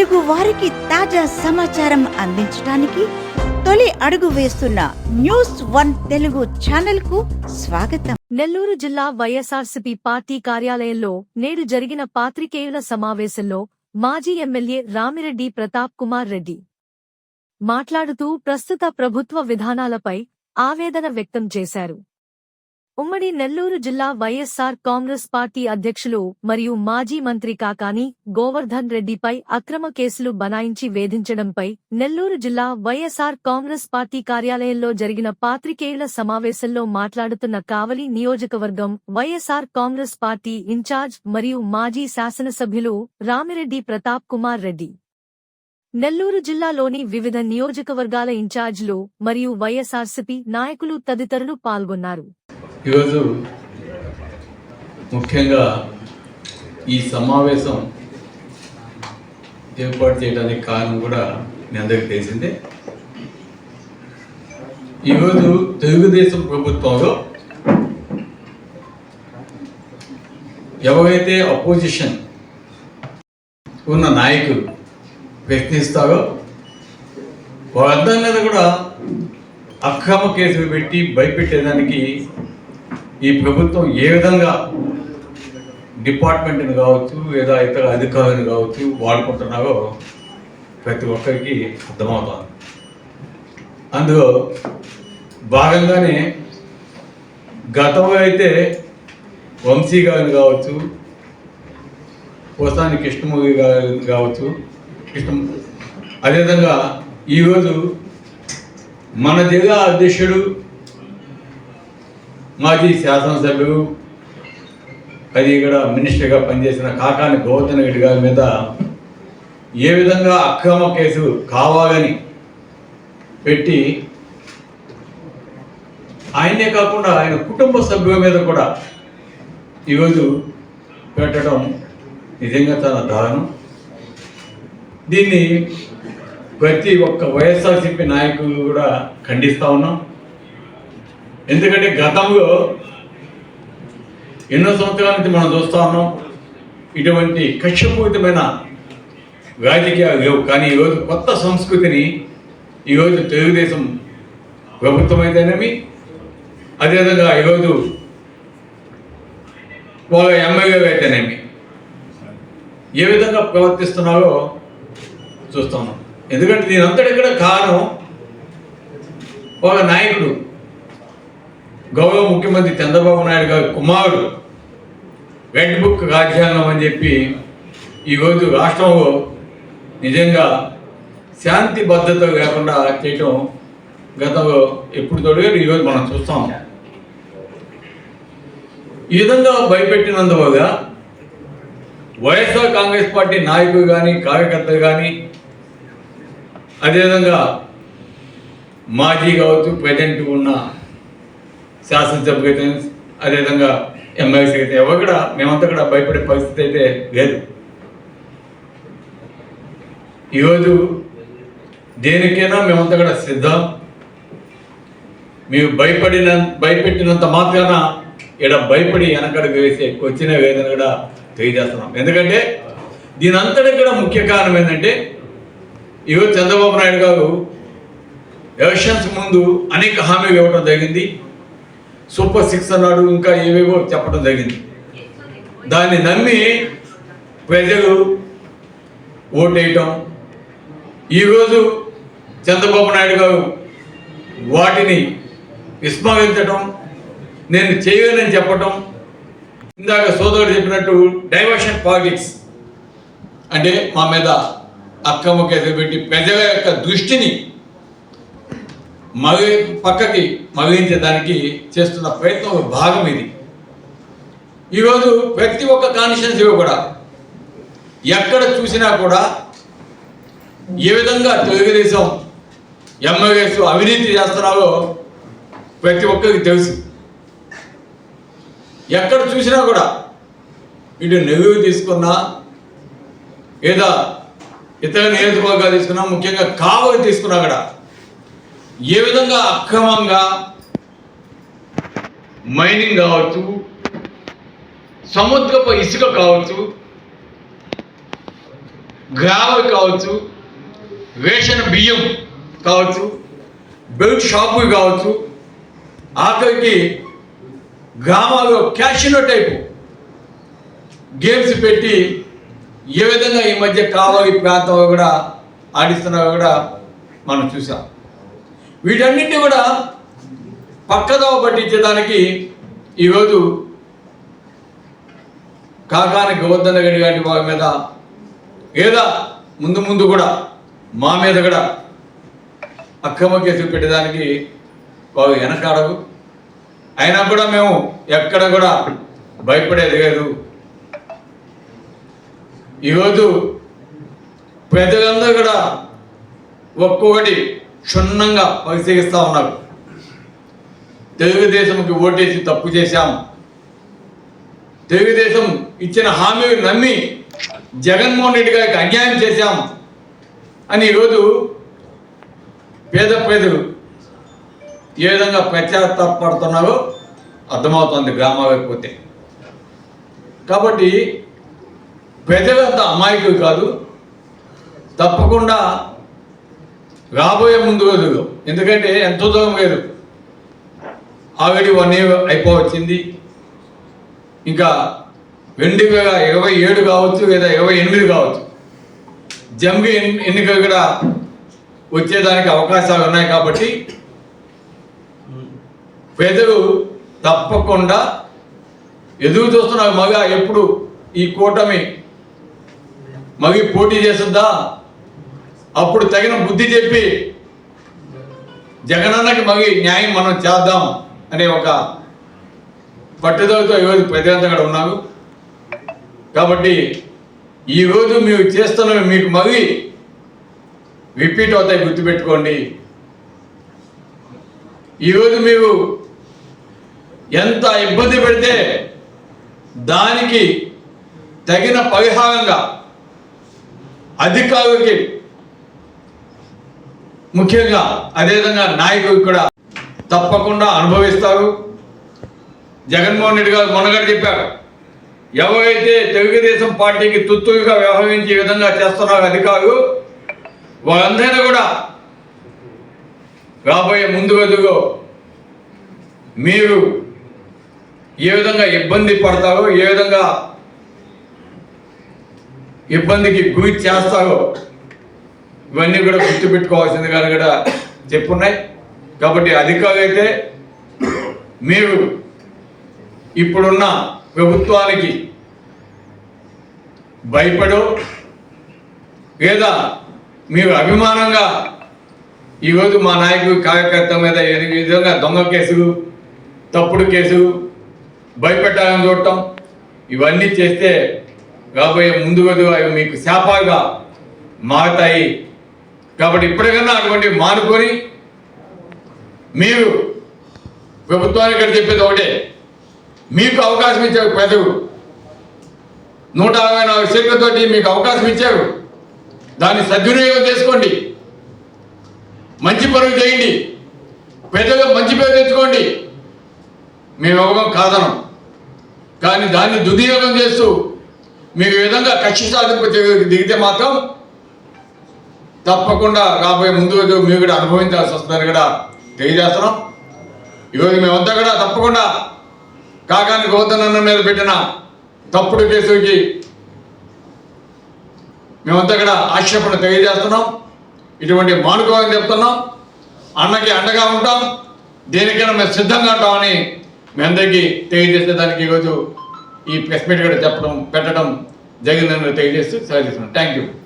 తెలుగు వారికి తాజా సమాచారం అందించడానికి తొలి అడుగు వేస్తున్న న్యూస్ వన్ తెలుగు ఛానల్కు స్వాగతం. నెల్లూరు జిల్లా వైఎస్ఆర్సీపీ పార్టీ కార్యాలయంలో నేడు జరిగిన పాత్రికేయుల సమావేశంలో మాజీ ఎమ్మెల్యే రామిరెడ్డి ప్రతాప్ కుమార్ రెడ్డి మాట్లాడుతూ ప్రస్తుత ప్రభుత్వ విధానాలపై ఆవేదన వ్యక్తం చేశారు. ఉమ్మడి నెల్లూరు జిల్లా వైఎస్సార్ కాంగ్రెస్ పార్టీ అధ్యక్షులు మరియు మాజీ మంత్రి కాకాని గోవర్ధన్ రెడ్డిపై అక్రమ కేసులు బనాయించి వేధించడంపై నెల్లూరు జిల్లా వైఎస్సార్ కాంగ్రెస్ పార్టీ కార్యాలయంలో జరిగిన పాత్రికేయుల సమావేశంలో మాట్లాడుతున్న కావలి నియోజకవర్గం వైఎస్సార్ కాంగ్రెస్ పార్టీ ఇన్ఛార్జ్ మరియు మాజీ శాసనసభ్యులు రామిరెడ్డి ప్రతాప్ కుమార్ రెడ్డి. నెల్లూరు జిల్లాలోని వివిధ నియోజకవర్గాల ఇన్ఛార్జీలు మరియు వైఎస్ఆర్సీపీ నాయకులు తదితరులు పాల్గొన్నారు. ఈరోజు ముఖ్యంగా ఈ సమావేశం ఏర్పాటు చేయడానికి కారణం కూడా మీ అందరికీ తెలిసిందే. ఈరోజు తెలుగుదేశం ప్రభుత్వంలో ఎవరైతే అపోజిషన్ ఉన్న నాయకులు ప్రయత్నిస్తారో వాళ్ళందరి మీద కూడా అక్రమ కేసులు పెట్టి భయపెట్టేదానికి ఈ ప్రభుత్వం ఏ విధంగా డిపార్ట్మెంట్ని కావచ్చు లేదా ఇతర అధికారులను కావచ్చు వాడుకుంటున్నారో ప్రతి ఒక్కరికి అర్థమవుతుంది. అందులో భాగంగానే గతంలో అయితే వంశీ గారిని కావచ్చు పోసాని కృష్ణమూర్తి గారిని కావచ్చు కృష్ణ అదేవిధంగా ఈరోజు మన జిల్లా అధ్యక్షుడు మాజీ శాసనసభ్యుడు అది ఇక్కడ మినిస్టర్గా పనిచేసిన కాకాని గోవర్ధన్ రెడ్డి గారి మీద ఏ విధంగా అక్రమ కేసు కావాలని పెట్టి ఆయనే కాకుండా ఆయన కుటుంబ సభ్యుల మీద కూడా ఈరోజు పెట్టడం నిజంగా చాలా దారుణం. దీన్ని ప్రతి ఒక్క వైఎస్ఆర్సీపీ నాయకులు కూడా ఖండిస్తూ ఉన్నాం. ఎందుకంటే గతంలో ఎన్నో సంవత్సరాల నుంచి మనం చూస్తా ఉన్నాం ఇటువంటి కక్షపూరితమైన రాజకీయాలు లేవు కానీ ఈరోజు కొత్త సంస్కృతిని ఈరోజు తెలుగుదేశం ప్రభుత్వం అయితేనేమి అదేవిధంగా ఈరోజు వాళ్ళ ఎమ్మెల్యేలు అయితేనేమి ఏ విధంగా ప్రవర్తిస్తున్నారో చూస్తున్నాం ఎందుకంటే దీనంతటి అంతటి కూడా కారణం ఒక నాయకుడు గౌరవ ముఖ్యమంత్రి చంద్రబాబు నాయుడు గారి కుమారుడు రెడ్ బుక్ రాజ్యాంగం అని చెప్పి ఈరోజు రాష్ట్రంలో నిజంగా శాంతి భద్రత లేకుండా చేయటం గతంలో ఎప్పుడు తోడుగా ఈరోజు మనం చూస్తాం ఈ విధంగా భయపెట్టినందువల్ల వైఎస్ఆర్ కాంగ్రెస్ పార్టీ నాయకులు కానీ కార్యకర్తలు కానీ అదేవిధంగా మాజీ కావచ్చు ప్రజెంట్ ఉన్న శాసనసభ్యులు అయితే అదేవిధంగా ఎమ్మెల్సీ అయితే ఎవరు కూడా మేమంతా కూడా భయపడే పరిస్థితి అయితే లేదు. ఈరోజు దేనికైనా మేమంతా కూడా సిద్ధం. మీరు భయపడిన భయపెట్టినంత మాత్రాన ఇక్కడ భయపడి వెనకడుగు వేసే వచ్చిన వేదన కూడా తెలియజేస్తున్నాం. ఎందుకంటే దీని అంతటి కూడా ముఖ్య కారణం ఏంటంటే ఈరోజు చంద్రబాబు నాయుడు గారు ఎలక్షన్స్ ముందు అనేక హామీలు ఇవ్వడం జరిగింది. సూపర్ సిక్స్ అన్నాడు ఇంకా ఏవేవో చెప్పడం జరిగింది. దాన్ని నమ్మి ప్రజలు ఓటేయటం. ఈరోజు చంద్రబాబు నాయుడు గారు వాటిని విస్మరించటం నేను చేయలేనని చెప్పటం. ఇందాక సోదరుడు చెప్పినట్టు డైవర్షన్ పాలిటిక్స్. అంటే మా మీద అక్రమ కేసులు పెట్టి ప్రజల యొక్క దృష్టిని మవి పక్కకి మగిలించడానికి చేస్తున్న ప్రయత్నం ఒక భాగం ఇది. ఈరోజు ప్రతి ఒక్క కాన్స్టిట్యున్సీలో కూడా ఎక్కడ చూసినా కూడా ఏ విధంగా తెలుగుదేశం ఎంఎస్ అవినీతి చేస్తున్నారో ప్రతి ఒక్కరికి తెలుసు. ఎక్కడ చూసినా కూడా ఇటు నెవ్యూ తీసుకున్నా లేదా ఇతర నియోజకవర్గాలు తీసుకున్నా ముఖ్యంగా కావలి తీసుకున్నా కూడా ఏ విధంగా అక్రమంగా మైనింగ్ కావచ్చు సముద్రపు ఇసుక కావచ్చు గ్రావల్ కావచ్చు రేషన్ బియ్యం కావచ్చు బెల్ట్ షాపు కావచ్చు ఆఖరికి గ్రామాల్లో క్యాషినో టైపు గేమ్స్ పెట్టి ఏ విధంగా ఈ మధ్య కావాలి ప్రాంతంలో కూడా ఆడిస్తున్నారో కూడా మనం చూసాం వీటన్నిటిని కూడా పక్కదోవ పట్టించడానికి ఈరోజు కాకాని గోవర్ధన గడి గారి వారి మీద లేదా ముందు ముందు కూడా మా మీద కూడా అక్రమ కేసులు పెట్టడానికి వారు వెనకాడరు. అయినా కూడా మేము ఎక్కడ కూడా భయపడేది లేదు. ఈరోజు ప్రజలందరూ కూడా ఒక్కొక్కటి క్షుణ్ణంగా పరిశీలిస్తూ ఉన్నారు. తెలుగుదేశంకి ఓటేసి తప్పు చేశాం. తెలుగుదేశం ఇచ్చిన హామీలు నమ్మి జగన్మోహన్ రెడ్డి గారికి అన్యాయం చేశాం అని ఈరోజు పేద ప్రజలు ఏ విధంగా పశ్చాత్తాపడుతున్నారో అర్థమవుతుంది గ్రామాలకు పోతే. కాబట్టి ప్రజలంతా అమాయకులు కాదు. తప్పకుండా రాబోయే ముందు రోజులు ఎందుకంటే ఎంతో దూరం లేదు ఆల్రెడీ వన్ ఇయర్ అయిపోవచ్చింది. ఇంకా రెండు వేల ఇరవై ఏడు కావచ్చు లేదా ఇరవై ఎనిమిది కావచ్చు. జంబీ ఎన్ని- ఎన్నికలు కూడా వచ్చేదానికి అవకాశాలు ఉన్నాయి కాబట్టి ప్రజలు తప్పకుండా ఎదురు చూస్తున్నారు. మగ ఎప్పుడు ఈ కూటమి మగి పోటీ చేస్తుందా? అప్పుడు తగిన బుద్ధి చెప్పి జగనన్నకి మగి న్యాయం మనం చేద్దాం అనే ఒక పట్టుదలతో ఈరోజు ప్రజలంతా కూడా ఉన్నారు. కాబట్టి ఈరోజు మీరు చేస్తున్నవి మీకు మగి రిపీట్ అవుతాయి గుర్తుపెట్టుకోండి. ఈరోజు మీరు ఎంత ఇబ్బంది పెడితే దానికి తగిన పరిహారంగా అధికారులకి ముఖ్యంగా అదేవిధంగా నాయకుడు కూడా తప్పకుండా అనుభవిస్తారు. జగన్మోహన్ రెడ్డి గారు మొన్నగడ చెప్పారు ఎవరైతే తెలుగుదేశం పార్టీకి తుత్తుగా వ్యవహరించే విధంగా చేస్తున్నారు అధికారులు వారందరినీ కూడా రాబోయే ముందు రోజుల్లో మీరు ఏ విధంగా ఇబ్బంది పడతారో ఏ విధంగా ఇబ్బందికి గురి చేస్తారో ఇవన్నీ కూడా గుర్తుపెట్టుకోవాల్సిందిగా కూడా చెప్పున్నాయి. కాబట్టి అధికారులు అయితే మీరు ఇప్పుడున్న ప్రభుత్వానికి భయపడో లేదా మీరు అభిమానంగా ఈరోజు మా నాయకుడు కార్యకర్త మీద ఏ విధంగా దొంగ కేసులు తప్పుడు కేసు భయపెట్టాలని చూడటం ఇవన్నీ చేస్తే రాబోయే ముందు రోజు అవి మీకు శాపాలుగా మారుతాయి. కాబట్టి ఇప్పటికన్నా అటువంటి మానుకొని మీరు ప్రభుత్వానికి ఇక్కడ చెప్పేది ఒకటే. మీకు అవకాశం ఇచ్చారు పెదవు నూట అరవై నాలుగు సీట్లతోటి మీకు అవకాశం ఇచ్చారు. దాన్ని సద్వినియోగం చేసుకోండి. మంచి పనులు చేయండి. పెద్దగా మంచి పేరు తెచ్చుకోండి. మేము ఇవ్వడం కాదనం. కానీ దాన్ని దుర్వినియోగం చేస్తూ మీకు విధంగా కక్ష సాధింపు దిగితే మాత్రం తప్పకుండా రాబోయే ముందు రోజు మీరు కూడా అనుభవించాల్సి వస్తుందని కూడా తెలియజేస్తున్నాం. ఈరోజు మేమంతా కూడా తప్పకుండా కాకాని గౌతన్న మీద పెట్టిన తప్పుడు కేసుకి మేమంతా కూడా ఆక్షేపణ తెలియజేస్తున్నాం. ఇటువంటి మానుకోవాలని చెప్తున్నాం. అన్నకి అండగా ఉంటాం. దేనికైనా మేము సిద్ధంగా ఉంటామని మీ అందరికీ తెలియజేసేదానికి ఈరోజు ఈ ప్రెస్ మీట్ కూడా చెప్పడం పెట్టడం జరిగిందని తెలియజేస్తూ సెలవు థ్యాంక్ యూ